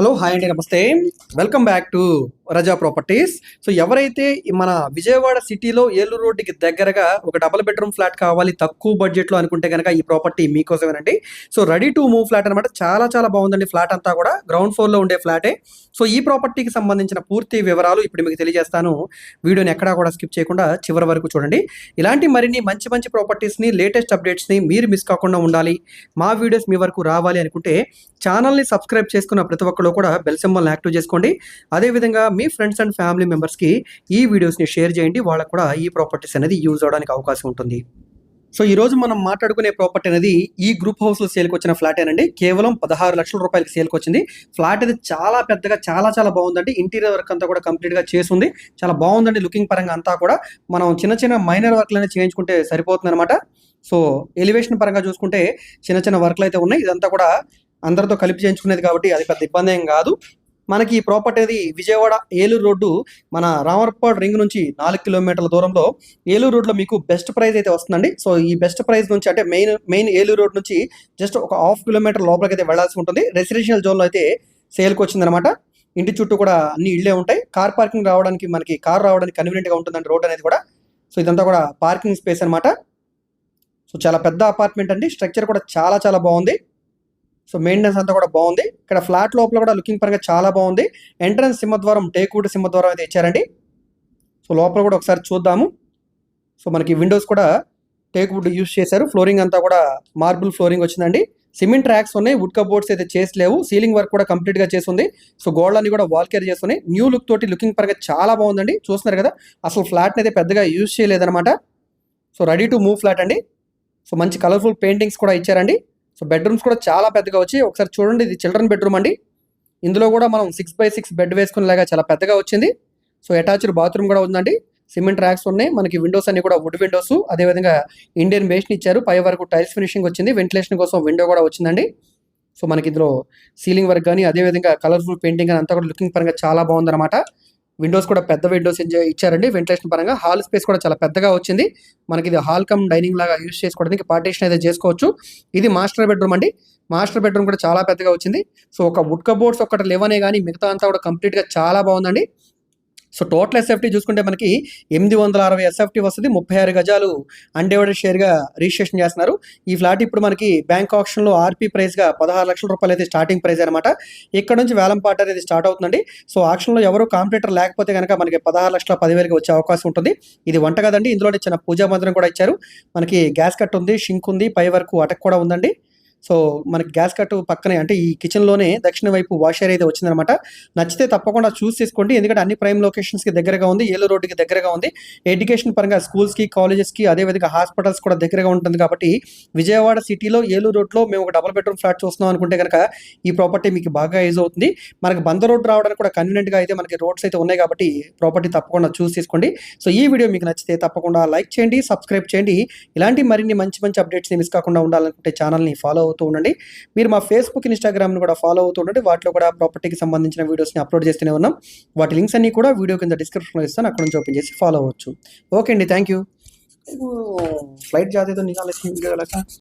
Hello hi అండి నమస్తే. Welcome back to Raza properties so ఎవరైతే మన విజయవాడ సిటీలో ఏలూరు రోడ్డుకి దగ్గరగా ఒక డబుల్ బెడ్రూమ్ ఫ్లాట్ కావాలి తక్కువ బడ్జెట్లో అనుకుంటే కనుక ఈ property మీకోసమేనండి. So ready to move flat అనమాట చాలా చాలా బాగుందండి ఫ్లాట్ అంతా కూడా. గ్రౌండ్ ఫ్లోర్లో ఉండే ఫ్లాటే సో ఈ ప్రాపర్టీకి సంబంధించిన పూర్తి వివరాలు ఇప్పుడు మీకు తెలియజేస్తాను. వీడియోని ఎక్కడా కూడా స్కిప్ చేయకుండా చివరి వరకు చూడండి. ఇలాంటి మరిన్ని మంచి మంచి ప్రాపర్టీస్ని లేటెస్ట్ అప్డేట్స్ని మీరు మిస్ కాకుండా ఉండాలి. మా వీడియోస్ మీ వరకు రావాలి అనుకుంటే ఛానల్ని సబ్స్క్రైబ్ చేసుకున్న ప్రతి ఒక్కరు కూడా బెల్ సింబల్ని యాక్టివ్ చేసుకోండి. అదేవిధంగా మీ ఫ్రెండ్స్ అండ్ ఫ్యామిలీ మెంబర్స్కి ఈ వీడియోస్ని షేర్ చేయండి. వాళ్ళకు కూడా ఈ ప్రాపర్టీస్ అనేది యూజ్ అవడానికి అవకాశం ఉంటుంది. సో ఈ రోజు మనం మాట్లాడుకునే ప్రాపర్టీ అనేది ఈ గ్రూప్ హౌస్లో సేల్కి వచ్చిన ఫ్లాట్ ఏనండి. కేవలం పదహారు లక్షల రూపాయలకి సేల్కి వచ్చింది. ఫ్లాట్ అది చాలా పెద్దగా చాలా చాలా బాగుందండి. ఇంటీరియర్ వర్క్ అంతా కూడా కంప్లీట్గా చేసింది చాలా బాగుందండి లుకింగ్ పరంగా అంతా కూడా. మనం చిన్న చిన్న మైనర్ వర్క్లు అనేది చేయించుకుంటే సరిపోతుంది అనమాట సో ఎలివేషన్ పరంగా చూసుకుంటే చిన్న చిన్న వర్క్లు అయితే ఉన్నాయి. ఇదంతా కూడా అందరితో కలిపి చేయించుకునేది కాబట్టి అది పెద్ద ఇబ్బంది ఏం కాదు. మనకి ఈ ప్రాపర్టీ అనేది విజయవాడ ఏలూరు రోడ్డు మన రామర్పాడ్ రింగ్ నుంచి నాలుగు కిలోమీటర్ల దూరంలో ఏలూరు రోడ్లో మీకు బెస్ట్ ప్రైస్ అయితే వస్తుందండి. సో ఈ బెస్ట్ ప్రైస్ నుంచి అంటే మెయిన్ మెయిన్ ఏలూరు రోడ్ నుంచి జస్ట్ ఒక హాఫ్ కిలోమీటర్ లోపలికి అయితే వెళ్ళాల్సి ఉంటుంది రెసిడెన్షియల్ జోన్లో అయితే సేల్కి వచ్చిందనమాట ఇంటి చుట్టూ కూడా అన్ని ఇళ్ళే ఉంటాయి. కార్ పార్కింగ్ రావడానికి మనకి కార్ రావడానికి కన్వీనియంట్గా ఉంటుందండి రోడ్ అనేది కూడా. సో ఇదంతా కూడా పార్కింగ్ స్పేస్ అనమాట సో చాలా పెద్ద అపార్ట్మెంట్ అండి. స్ట్రక్చర్ కూడా చాలా చాలా బాగుంది. సో మెయింటెనెన్స్ అంతా కూడా బాగుంది. ఇక్కడ ఫ్లాట్ లోపల కూడా లుకింగ్ పరంగా చాలా బాగుంది. ఎంట్రన్స్ సింహద్వారం టేక్వుడ్ సింహద్వారం అయితే ఇచ్చారండి. సో లోపల కూడా ఒకసారి చూద్దాము. సో మనకి విండోస్ కూడా టేక్వుడ్ యూస్ చేశారు. ఫ్లోరింగ్ అంతా కూడా మార్బుల్ ఫ్లోరింగ్ వచ్చిందండి. సిమెంట్ ట్రాక్స్ ఉన్నాయి. వుడ్ కబోర్డ్స్ అయితే చేసలేవు సీలింగ్ వర్క్ కూడా కంప్లీట్గా చేస్తుంది. సో గోడలన్నీ కూడా వాల్ కేర్ చేస్తున్నాయి. న్యూ లుక్ తోటి లుకింగ్ పరంగా చాలా బాగుందండి. చూస్తున్నారు కదా అసలు ఫ్లాట్ని అయితే పెద్దగా యూజ్ చేయలేదన్నమాట. So ready to move flat అండి. సో మంచి కలర్ఫుల్ పెయింటింగ్స్ కూడా ఇచ్చారండి. సో బెడ్రూమ్స్ కూడా చాలా పెద్దగా వచ్చి ఒకసారి చూడండి ఇది చిల్డ్రన్ బెడ్రూమ్ అండి. ఇందులో కూడా మనం సిక్స్ బై సిక్స్ బెడ్ వేసుకునేలాగా చాలా పెద్దగా వచ్చింది. సో అటాచ్డ్ బాత్రూమ్ కూడా ఉందండి. సిమెంట్ ర్యాక్స్ ఉన్నాయి. మనకి విండోస్ అన్ని కూడా వుడ్ విండోస్ అదేవిధంగా ఇండియన్ బేస్ని ఇచ్చారు. పై వరకు టైల్స్ ఫినిషింగ్ వచ్చింది. వెంటిలేషన్ కోసం విండో కూడా వచ్చిందండి. సో మనకి ఇందులో సీలింగ్ వర్క్ కానీ అదేవిధంగా కలర్ఫుల్ పెయింటింగ్ కానీ అంతా కూడా లుకింగ్ పరంగా చాలా బాగుందన్నమాట. విండోస్ కూడా పెద్ద విండోస్ ఇచ్చారండి. వెంటిలేషన్ పరంగా హాల్ స్పేస్ కూడా చాలా పెద్దగా వచ్చింది. మనకి ఇది హాల్ కమ్ డైనింగ్ లాగా యూస్ చేసుకోవడానికి పార్టీషన్ అయితే చేసుకోవచ్చు. ఇది మాస్టర్ బెడ్రూమ్ అండి. మాస్టర్ బెడ్రూమ్ కూడా చాలా పెద్దగా వచ్చింది. సో ఒక వుడ్ కబోర్డ్స్ ఒక్కటి లేవనే కానీ మిగతా అంతా కూడా కంప్లీట్గా చాలా బాగుందండి. సో టోటల్ ఎస్ఎఫ్టీ చూసుకుంటే మనకి ఎనిమిది వందల అరవై ఎస్ఎఫ్టీ వస్తుంది ముప్పై ఆరు గజాలు అన్డివైడెడ్ షేర్గా రిజిస్ట్రేషన్ చేస్తున్నారు. ఈ ఫ్లాట్ ఇప్పుడు మనకి బ్యాంక్ ఆప్షన్లో ఆర్పీ ప్రైస్గా పదహారు లక్షల రూపాయలు అయితే స్టార్టింగ్ ప్రైస్ అనమాట. ఇక్కడ నుంచి వేలం పాట అనేది స్టార్ట్ అవుతుందండి. సో ఆప్షన్లో ఎవరు కాంపిటేటర్ లేకపోతే కనుక మనకి పదహారు లక్షల పదివేలకి వచ్చే అవకాశం ఉంటుంది. ఇది వంట కదండి ఇందులో చిన్న పూజా మందిరం కూడా ఇచ్చారు. మనకి గ్యాస్ కట్ ఉంది షింక్ ఉంది పై వరకు అటక్ కూడా ఉందండి. సో మనకి గ్యాస్ కట్ పక్కనే అంటే ఈ కిచెన్లోనే దక్షిణ వైపు వాషర్ అయితే వచ్చిందనమాట నచ్చితే తప్పకుండా చూస్ చేసుకోండి. ఎందుకంటే అన్ని ప్రైమ్ లొకేషన్స్కి దగ్గరగా ఉంది ఏలూరు రోడ్డుకి దగ్గరగా ఉంది. ఎడ్యుకేషన్ పరంగా స్కూల్స్కి కాలేజెస్కి అదేవిధంగా హాస్పిటల్స్ కూడా దగ్గరగా ఉంటుంది కాబట్టి విజయవాడ సిటీలో ఏలూరు రోడ్లో మేము ఒక డబుల్ బెడ్రూమ్ ఫ్లాట్ చూస్తున్నాం అనుకుంటే కనుక ఈ ప్రాపర్టీ మీకు బాగా యూజ్ అవుతుంది. మనకి బంద రోడ్ రావడానికి కూడా కన్వీనియంట్గా అయితే మనకి రోడ్స్ అయితే ఉన్నాయి కాబట్టి ప్రాపర్టీ తప్పకుండా చూస్ చేసుకోండి. సో ఈ వీడియో మీకు నచ్చితే తప్పకుండా లైక్ చేయండి సబ్స్క్రైబ్ చేయండి. ఇలాంటి మరిన్ని మంచి మంచి అప్డేట్స్ని మిస్ కాకుండా ఉండాలనుకుంటే ఛానల్ని ఫాలో అవుతూ ఉండండి. మీరు మా ఫేస్బుక్ ఇన్స్టాగ్రామ్ని కూడా ఫాలో అవుతూ ఉండండి. వాటిలో కూడా ప్రాపర్టీకి సంబంధించిన వీడియోస్ని అప్లోడ్ చేస్తూనే ఉన్నాం. వాటి లింక్స్ అన్ని కూడా వీడియో కింద డిస్క్రిప్షన్లో ఇస్తాను. అక్కడ నుంచి ఓపెన్ చేసి ఫాలో అవ్వచ్చు. ఓకే అండి థ్యాంక్ యూ ఫ్లైట్ జాతీయ నిఘాలు